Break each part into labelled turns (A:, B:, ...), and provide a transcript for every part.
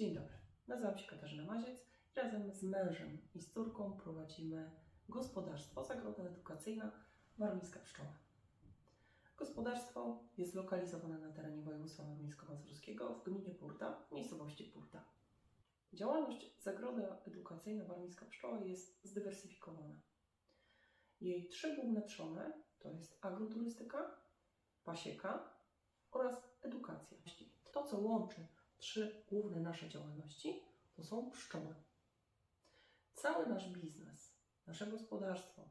A: Dzień dobry, nazywam się Katarzyna Maziec i razem z mężem i z córką prowadzimy gospodarstwo Zagroda Edukacyjna Warmińska Pszczoła. Gospodarstwo jest zlokalizowane na terenie województwa warmińsko-mazurskiego w gminie Purta, w miejscowości Purta. Działalność Zagroda Edukacyjna Warmińska Pszczoła jest zdywersyfikowana. Jej trzy główne trzony to jest agroturystyka, pasieka oraz edukacja. To, co łączy trzy główne nasze działalności, to są pszczoły. Cały nasz biznes, nasze gospodarstwo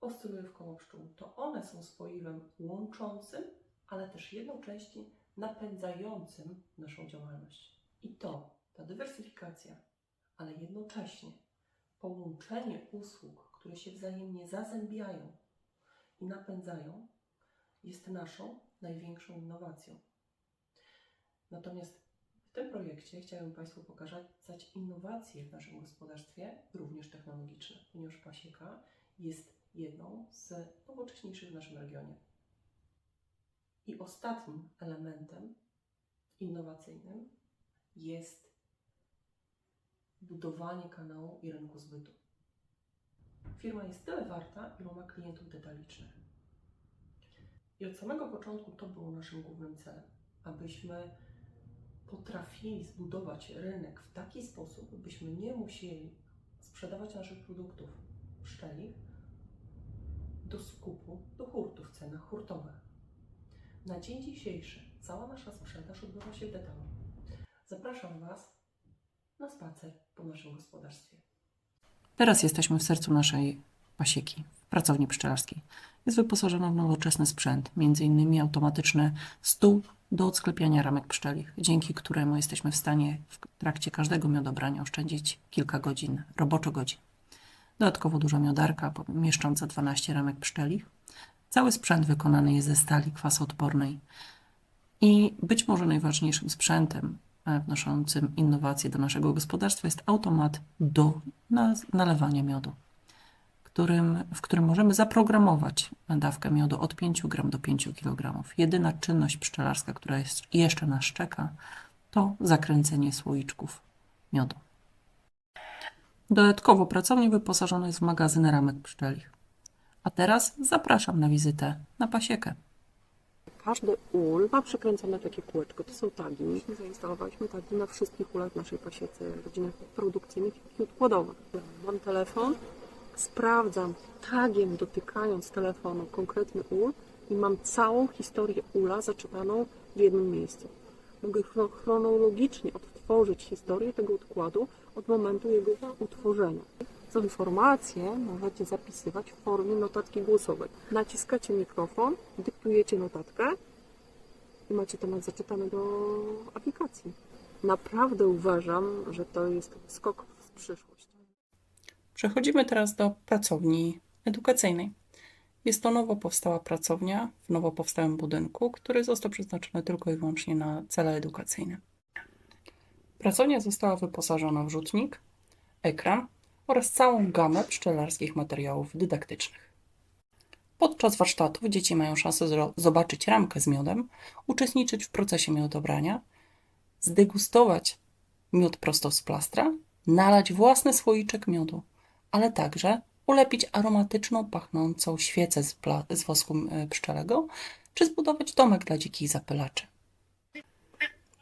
A: oscyluje w koło pszczół. To one są spoiwem łączącym, ale też jednocześnie napędzającym naszą działalność. I to, ta dywersyfikacja, ale jednocześnie połączenie usług, które się wzajemnie zazębiają i napędzają, jest naszą największą innowacją. Natomiast w tym projekcie chciałem Państwu pokazać innowacje w naszym gospodarstwie, również technologiczne, ponieważ pasieka jest jedną z nowocześniejszych w naszym regionie. I ostatnim elementem innowacyjnym jest budowanie kanału i rynku zbytu. Firma jest tyle warta, ilu ma klientów detalicznych. I od samego początku to było naszym głównym celem, abyśmy potrafili zbudować rynek w taki sposób, byśmy nie musieli sprzedawać naszych produktów pszczelich do skupu, do hurtu w cenach hurtowych. Na dzień dzisiejszy cała nasza sprzedaż odbywa się w detalu. Zapraszam Was na spacer po naszym gospodarstwie. Teraz jesteśmy w sercu naszej pasieki, pracowni pszczelarskiej. Jest wyposażona w nowoczesny sprzęt, m.in. automatyczny stół do odsklepiania ramek pszczelich, dzięki któremu jesteśmy w stanie w trakcie każdego miodobrania oszczędzić kilka godzin, roboczo godzin. Dodatkowo duża miodarka mieszcząca 12 ramek pszczelich. Cały sprzęt wykonany jest ze stali kwasoodpornej. I być może najważniejszym sprzętem e, wnoszącym innowacje do naszego gospodarstwa jest automat do nalewania miodu którym, w którym możemy zaprogramować dawkę miodu od 5 gram do 5 kg. Jedyna czynność pszczelarska, która jest, jeszcze nas czeka, to zakręcenie słoiczków miodu. Dodatkowo pracownia wyposażona jest w magazyn ramek pszczelich. A teraz zapraszam na wizytę na pasiekę.
B: Każdy ul ma przykręcone takie kółeczko. To są tagi. Myśmy zainstalowaliśmy tagi na wszystkich ulach w naszej pasiece rodzinnych produkcyjnych i odkładowych. Mam telefon, sprawdzam tagiem, dotykając telefonu konkretny ul i mam całą historię ula zaczepaną w jednym miejscu. Mogę chronologicznie odtworzyć historię tego odkładu od momentu jego utworzenia. Co informacje możecie zapisywać w formie notatki głosowej. Naciskacie mikrofon, dyktujecie notatkę i macie temat zaczytany do aplikacji. Naprawdę uważam, że to jest skok w przyszłość.
A: Przechodzimy teraz do pracowni edukacyjnej. Jest to nowo powstała pracownia w nowo powstałym budynku, który został przeznaczony tylko i wyłącznie na cele edukacyjne. Pracownia została wyposażona w rzutnik, ekran oraz całą gamę pszczelarskich materiałów dydaktycznych. Podczas warsztatów dzieci mają szansę zobaczyć ramkę z miodem, uczestniczyć w procesie miodobrania, zdegustować miód prosto z plastra, nalać własny słoiczek miodu, ale także ulepić aromatyczną, pachnącą świecę z, z wosku e, pszczelego, czy zbudować domek dla dzikich zapylaczy.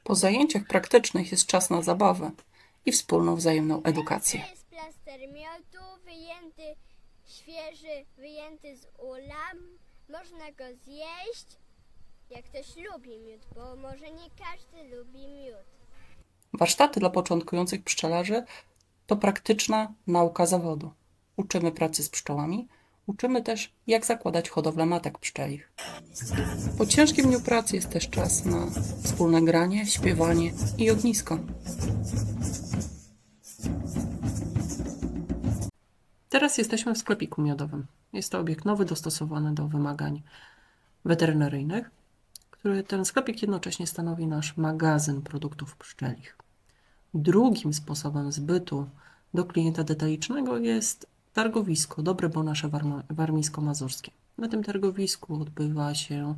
A: Po zajęciach praktycznych jest czas na zabawę i wspólną wzajemną edukację.
C: To jest plaster miodu, wyjęty, świeży, wyjęty z. Można go zjeść, jak ktoś lubi miód, bo może nie każdy lubi miód.
A: Warsztaty dla początkujących pszczelarzy to praktyczna nauka zawodu. Uczymy pracy z pszczołami, uczymy też, jak zakładać hodowlę matek pszczelich. Po ciężkim dniu pracy jest też czas na wspólne granie, śpiewanie i ognisko. Teraz jesteśmy w sklepiku miodowym. Jest to obiekt nowy, dostosowany do wymagań weterynaryjnych, który ten sklepik jednocześnie stanowi nasz magazyn produktów pszczelich. Drugim sposobem zbytu do klienta detalicznego jest targowisko Dobre Bonasze Warmińsko-Mazurskie. Na tym targowisku odbywa się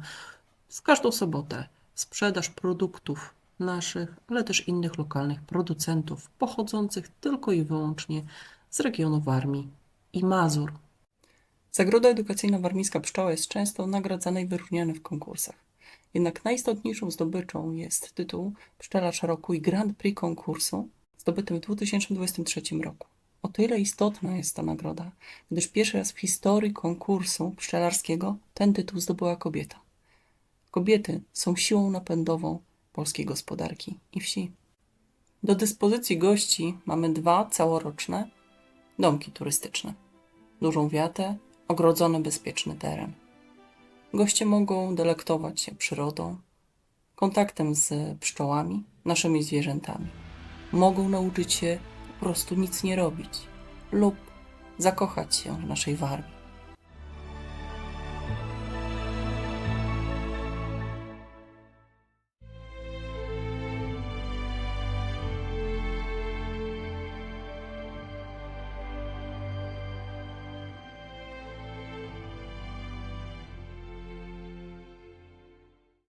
A: z każdą sobotę sprzedaż produktów naszych, ale też innych lokalnych producentów pochodzących tylko i wyłącznie z regionu Warmii i Mazur. Zagroda Edukacyjna Warmińska Pszczoła jest często nagradzana i wyróżniana w konkursach. Jednak najistotniejszą zdobyczą jest tytuł Pszczelarz Roku i Grand Prix konkursu zdobytym w 2023 roku. O tyle istotna jest ta nagroda, gdyż pierwszy raz w historii konkursu pszczelarskiego ten tytuł zdobyła kobieta. Kobiety są siłą napędową polskiej gospodarki i wsi. Do dyspozycji gości mamy dwa całoroczne domki turystyczne. Dużą wiatę, ogrodzony bezpieczny teren. Goście mogą delektować się przyrodą, kontaktem z pszczołami, naszymi zwierzętami. Mogą nauczyć się po prostu nic nie robić lub zakochać się w naszej Warmii.